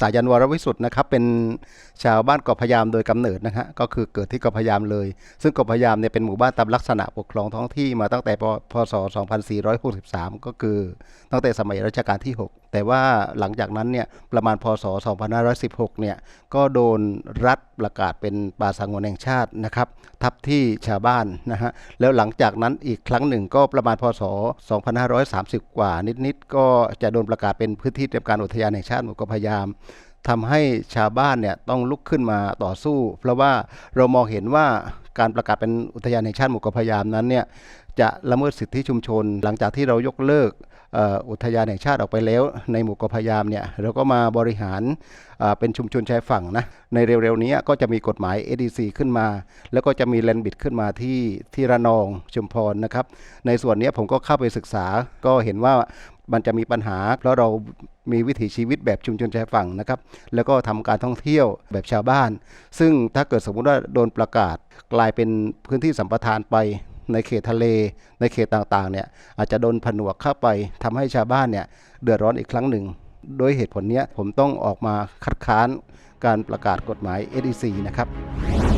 สายันวรวิสุทธ์นะครับเป็นชาวบ้านเกาะพยามโดยกำเนิดนะฮะก็คือเกิดที่เกาะพยามเลย ซึ่งเกาะพยามเนี่ยเป็นหมู่บ้านตามลักษณะปกครองท้องที่มาตั้งแต่ปพศ 2463 ก็คือตั้งแต่สมัยรัชกาลที่ 6 แต่ว่าหลังจากนั้นเนี่ยประมาณพศ 2516 เนี่ยก็โดนรัฐประกาศเป็นป่าสงวนแห่งชาตินะครับทับที่ชาวบ้านนะฮะแล้วหลังจากนั้นอีกครั้งหนึ่งก็ประมาณพศ 2530 กว่านิดๆก็จะโดนประกาศเป็นพื้นที่เตรียมการอุทยานแห่งชาติหมู่เกาะพยาม ทำให้ชาวบ้านเนี่ยต้องลุกขึ้นมาต่อสู้ เพราะว่าเรามองเห็นว่าการประกาศเป็นอุทยานแห่งชาติหมู่เกาะพยามนั้นเนี่ย จะละเมิดสิทธิชุมชน หลังจากที่เรายกเลิกอุทยานแห่งชาติออกไปแล้วในหมู่เกาะพยามเนี่ยเราก็มาบริหารเป็นชุมชนชายฝั่งนะในเร็วๆนี้ก็จะมีกฎหมาย ADC ขึ้นมา แล้วก็จะมีแลนบิดขึ้นมาที่ที่ระนองชุมพรนะครับ ในส่วนนี้ผมก็เข้าไปศึกษาก็เห็นว่ามันจะมีปัญหา เพราะเรามีวิถีชีวิตแบบชุมชนชายฝั่งนะครับ แล้วก็ทำการท่องเที่ยวแบบชาวบ้าน ซึ่งถ้าเกิดสมมุติว่าโดนประกาศกลายเป็นพื้นที่สัมปทานไป ในเขตทะเล ในเขตต่างๆเนี่ยอาจจะโดนผนวกเข้าไปทำให้ชาวบ้านเนี่ยเดือดร้อนอีกครั้งหนึ่ง โดยเหตุผลนี้ผมต้องออกมาคัดค้านการประกาศกฎหมาย SEC นะครับ